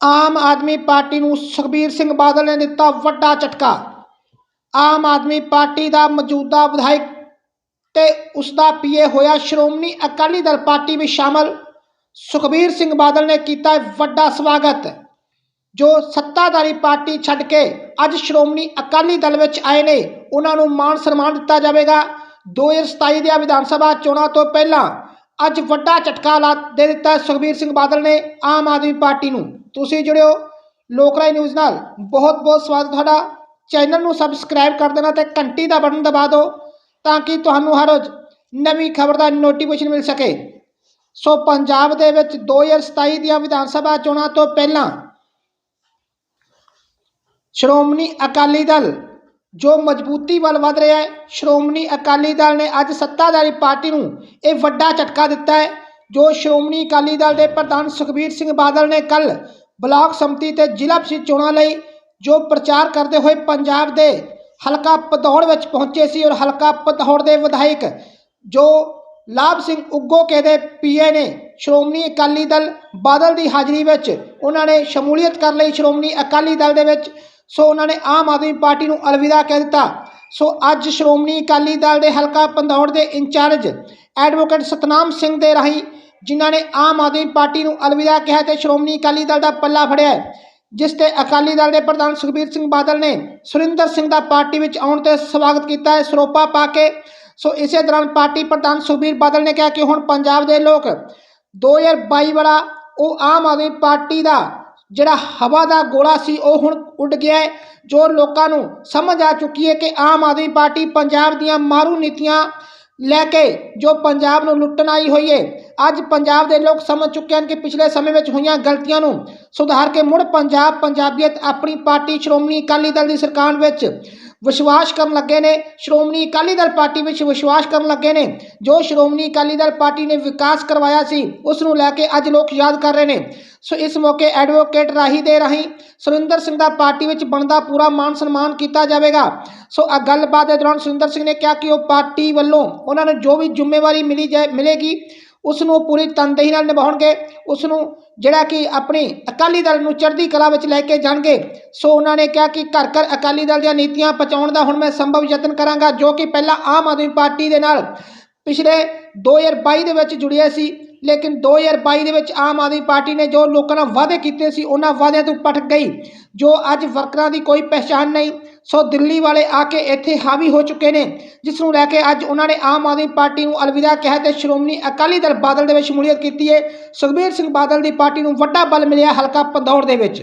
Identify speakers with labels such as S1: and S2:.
S1: Aam Aadmi party ਨੂੰ ਸੁਖਬੀਰ ਸਿੰਘ ਬਾਦਲ ਨੇ ਦਿੱਤਾ ਵੱਡਾ ਝਟਕਾ। ਆਮ ਆਦਮੀ ਪਾਰਟੀ ਦਾ ਮੌਜੂਦਾ ਵਿਧਾਇਕ ਤੇ ਉਸ ਦਾ ਪੀਏ ਹੋਇਆ ਸ਼੍ਰੋਮਣੀ ਅਕਾਲੀ ਦਲ ਪਾਰਟੀ ਵਿੱਚ ਸ਼ਾਮਲ। ਸੁਖਬੀਰ ਸਿੰਘ ਬਾਦਲ ਨੇ ਕੀਤਾ ਵੱਡਾ ਸਵਾਗਤ, ਜੋ ਸੱਤਾਧਾਰੀ ਪਾਰਟੀ ਛੱਡ ਕੇ ਅੱਜ ਸ਼੍ਰੋਮਣੀ ਅਕਾਲੀ ਦਲ ਵਿੱਚ ਆਏ ਨੇ। ਉਹਨਾਂ ਨੂੰ ਮਾਣ ਸਨਮਾਨ ਦਿੱਤਾ ਜਾਵੇਗਾ। 2027 ਦੀਆਂ ਵਿਧਾਨ ਸਭਾ ਚੋਣਾਂ ਤੋਂ ਪਹਿਲਾਂ ਅੱਜ ਵੱਡਾ ਝਟਕਾ ਲਾ ਦੇ ਦਿੱਤਾ ਸੁਖਬੀਰ ਸਿੰਘ ਬਾਦਲ ਨੇ ਆਮ ਆਦਮੀ ਪਾਰਟੀ ਨੂੰ। ਤੁਸੀਂ ਜੁੜਿਓ ਲੋਕਰਾਈ ਨਿਊਜ਼ ਨਾਲ। ਬਹੁਤ ਬਹੁਤ ਸਵਾਗਤ ਤੁਹਾਡਾ। ਚੈਨਲ ਨੂੰ ਸਬਸਕ੍ਰਾਈਬ ਕਰ ਦੇਣਾ ਤੇ ਘੰਟੀ ਦਾ ਬਟਨ ਦਬਾ ਦਿਓ ਤਾਂ ਕਿ ਤੁਹਾਨੂੰ ਹਰ ਰੋਜ਼ ਨਵੀਂ ਖਬਰ ਦਾ ਨੋਟੀਫਿਕੇਸ਼ਨ ਮਿਲ ਸਕੇ। ਸੋ ਪੰਜਾਬ ਦੇ ਵਿੱਚ 2027 ਦੀਆਂ ਵਿਧਾਨ ਸਭਾ ਚੋਣਾਂ ਤੋਂ ਪਹਿਲਾਂ ਸ਼੍ਰੋਮਣੀ ਅਕਾਲੀ ਦਲ ਜੋ ਮਜ਼ਬੂਤੀ ਵੱਲ ਵਧ ਰਿਹਾ ਹੈ, ਸ਼੍ਰੋਮਣੀ ਅਕਾਲੀ ਦਲ ਨੇ ਅੱਜ ਸੱਤਾਧਾਰੀ ਪਾਰਟੀ ਨੂੰ ਇਹ ਵੱਡਾ ਝਟਕਾ ਦਿੱਤਾ ਹੈ, ਜੋ ਸ਼੍ਰੋਮਣੀ ਅਕਾਲੀ ਦਲ ਦੇ ਪ੍ਰਧਾਨ ਸੁਖਬੀਰ ਸਿੰਘ ਬਾਦਲ ਨੇ ਕੱਲ ਬਲਾਕ ਸੰਮਤੀ ਤੇ ਜ਼ਿਲ੍ਹਾ ਪ੍ਰੀਸ਼ਦ ਚੋਣਾਂ ਲਈ ਜੋ ਪ੍ਰਚਾਰ ਕਰਦੇ ਹੋਏ ਪੰਜਾਬ ਦੇ ਹਲਕਾ ਪਧੌੜ ਵਿੱਚ ਪਹੁੰਚੇ ਸੀ ਔਰ ਹਲਕਾ ਪਧੌੜ ਦੇ ਵਿਧਾਇਕ ਜੋ ਲਾਭ ਸਿੰਘ ਉਗੋਕੇ ਦੇ ਪੀਏ ਨੇ, ਸ਼੍ਰੋਮਣੀ ਅਕਾਲੀ ਦਲ ਬਾਦਲ ਦੀ ਹਾਜ਼ਰੀ ਵਿੱਚ ਉਹਨਾਂ ਨੇ ਸ਼ਮੂਲੀਅਤ ਕਰ ਲਈ। ਸ਼੍ਰੋਮਣੀ ਅਕਾਲੀ ਦਲ ਦੇ ਵਿੱਚ ਸੋ ਉਹਨਾਂ ਨੇ ਆਮ ਆਦਮੀ ਪਾਰਟੀ ਨੂੰ ਅਲਵਿਦਾ ਕਹਿ ਦਿੱਤਾ। ਸੋ ਅੱਜ ਸ਼੍ਰੋਮਣੀ ਅਕਾਲੀ ਦਲ ਦੇ ਹਲਕਾ ਪੰਦੌੜ ਦੇ ਇੰਚਾਰਜ ਐਡਵੋਕੇਟ ਸਤਨਾਮ ਸਿੰਘ ਦੇ ਰਾਹੀਂ ਜਿਨ੍ਹਾਂ ਨੇ ਆਮ ਆਦਮੀ ਪਾਰਟੀ ਨੂੰ ਅਲਵਿਦਾ ਕਿਹਾ ਤੇ ਸ਼੍ਰੋਮਣੀ ਅਕਾਲੀ ਦਲ ਦਾ ਪੱਲਾ ਫੜਿਆ ਜਿਸ ਤੇ ਅਕਾਲੀ ਦਲ ਦੇ ਪ੍ਰਧਾਨ ਸੁਖਬੀਰ ਸਿੰਘ ਬਾਦਲ ਨੇ ਸੁਰਿੰਦਰ ਸਿੰਘ ਦਾ ਪਾਰਟੀ ਵਿੱਚ ਆਉਣ ਤੇ ਸਵਾਗਤ ਕੀਤਾ ਹੈ, ਸਰੋਪਾ ਪਾ ਕੇ। ਸੋ ਇਸੇ ਦੌਰਾਨ ਪਾਰਟੀ ਪ੍ਰਧਾਨ ਸੁਖਬੀਰ ਬਾਦਲ ਨੇ ਕਿਹਾ ਕਿ ਹੁਣ ਪੰਜਾਬ ਦੇ ਲੋਕ 2022 ਵਾਲਾ ਉਹ ਆਮ ਆਦਮੀ ਪਾਰਟੀ ਦਾ ਜਿਹੜਾ ਹਵਾ ਦਾ ਗੋਲਾ ਸੀ, ਉਹ ਹੁਣ ਉੱਡ ਗਿਆ ਹੈ, ਜੋ ਲੋਕਾਂ ਨੂੰ ਸਮਝ ਆ ਚੁੱਕੀ ਹੈ ਕਿ ਆਮ ਆਦਮੀ ਪਾਰਟੀ ਪੰਜਾਬ ਦੀਆਂ ਮਾਰੂ ਨੀਤੀਆਂ ਲੈ ਕੇ ਜੋ ਪੰਜਾਬ ਨੂੰ ਲੁੱਟਣ ਆਈ ਹੋਈ ਹੈ ਅੱਜ ਪੰਜਾਬ ਦੇ ਲੋਕ ਸਮਝ ਚੁੱਕੇ ਹਨ ਕਿ ਪਿਛਲੇ ਸਮੇਂ ਵਿੱਚ ਹੋਈਆਂ ਗਲਤੀਆਂ ਨੂੰ ਸੁਧਾਰ ਕੇ ਮੁੜ ਪੰਜਾਬ ਪੰਜਾਬੀਅਤ ਆਪਣੀ ਪਾਰਟੀ ਸ਼੍ਰੋਮਣੀ ਅਕਾਲੀ ਦਲ ਦੀ ਸਰਕਾਰ ਵਿੱਚ ਵਿਸ਼ਵਾਸ ਕਰਨ ਲੱਗੇ ਨੇ। ਸ਼੍ਰੋਮਣੀ ਅਕਾਲੀ ਦਲ ਪਾਰਟੀ ਵਿੱਚ ਵਿਸ਼ਵਾਸ ਕਰਨ ਲੱਗੇ ਨੇ। ਜੋ ਸ਼੍ਰੋਮਣੀ ਅਕਾਲੀ ਦਲ ਪਾਰਟੀ ਨੇ ਵਿਕਾਸ ਕਰਵਾਇਆ ਸੀ, ਉਸ ਨੂੰ ਲੈ ਕੇ ਅੱਜ ਲੋਕ ਯਾਦ ਕਰ ਰਹੇ ਨੇ। ਸੋ ਇਸ ਮੌਕੇ ਐਡਵੋਕੇਟ ਰਾਹੀ ਦੇ ਰਾਹੀਂ ਸੁਰਿੰਦਰ ਸਿੰਘ ਦਾ ਪਾਰਟੀ ਵਿੱਚ ਬਣਦਾ ਪੂਰਾ ਮਾਨ ਸਨਮਾਨ ਕੀਤਾ ਜਾਵੇਗਾ। ਸੋ ਆ ਗੱਲਬਾਤ ਦੇ ਦੌਰਾਨ ਸੁਰਿੰਦਰ ਸਿੰਘ ਨੇ ਕਿਹਾ ਕਿ ਉਹ ਪਾਰਟੀ ਵੱਲੋਂ ਉਹਨਾਂ ਨੂੰ ਜੋ ਵੀ ਜ਼ਿੰਮੇਵਾਰੀ ਮਿਲੀ ਜਾਏ, ਮਿਲੇਗੀ ਉਸ ਨੂੰ ਪੂਰੀ ਤਨਦੇਹੀ ਨਾਲ ਨਿਭਾਉਣਗੇ। ਉਸ ਨੂੰ ਜਿਹੜਾ ਕਿ ਆਪਣੀ ਅਕਾਲੀ ਦਲ ਨੂੰ ਚੜ੍ਹਦੀ ਕਲਾ ਵਿੱਚ ਲੈ ਕੇ ਜਾਣਗੇ, ਸੋ ਉਹਨਾਂ ਨੇ ਕਿਹਾ ਕਿ ਘਰ ਘਰ ਅਕਾਲੀ ਦਲ ਦੀਆਂ ਨੀਤੀਆਂ ਪਹੁੰਚਾਉਣ ਦਾ ਹੁਣ ਮੈਂ ਸੰਭਵ ਯਤਨ ਕਰਾਂਗਾ, ਜੋ ਕਿ ਪਹਿਲਾਂ ਆਮ ਆਦਮੀ ਪਾਰਟੀ ਦੇ ਨਾਲ ਪਿਛਲੇ 2022 ਦੇ ਵਿੱਚ ਜੁੜਿਆ ਸੀ। ਲੇਕਿਨ 2022 ਦੇ ਵਿੱਚ ਆਮ ਆਦਮੀ ਪਾਰਟੀ ਨੇ ਜੋ ਲੋਕਾਂ ਨਾਲ ਵਾਅਦੇ ਕੀਤੇ ਸੀ, ਉਹਨਾਂ ਵਾਅਦਿਆਂ ਤੋਂ ਪਟਕ ਗਈ, ਜੋ ਅੱਜ ਵਰਕਰਾਂ ਦੀ ਕੋਈ ਪਹਿਚਾਣ ਨਹੀਂ। ਸੋ ਦਿੱਲੀ ਵਾਲੇ ਆ ਕੇ ਇੱਥੇ ਹਾਵੀ ਹੋ ਚੁੱਕੇ ਨੇ, ਜਿਸ ਨੂੰ ਲੈ ਕੇ ਅੱਜ ਉਹਨਾਂ ਨੇ ਆਮ ਆਦਮੀ ਪਾਰਟੀ ਨੂੰ ਅਲਵਿਦਾ ਕਿਹਾ ਤੇ ਸ਼੍ਰੋਮਣੀ ਅਕਾਲੀ ਦਲ ਬਾਦਲ ਦੇ ਵਿੱਚ ਸ਼ਮੂਲੀਅਤ ਕੀਤੀ ਹੈ ਸੁਖਬੀਰ ਸਿੰਘ ਬਾਦਲ ਦੀ ਪਾਰਟੀ ਨੂੰ ਵੱਡਾ ਬਲ ਮਿਲਿਆ ਹਲਕਾ ਪੰਦੌੜ ਦੇ ਵਿੱਚ।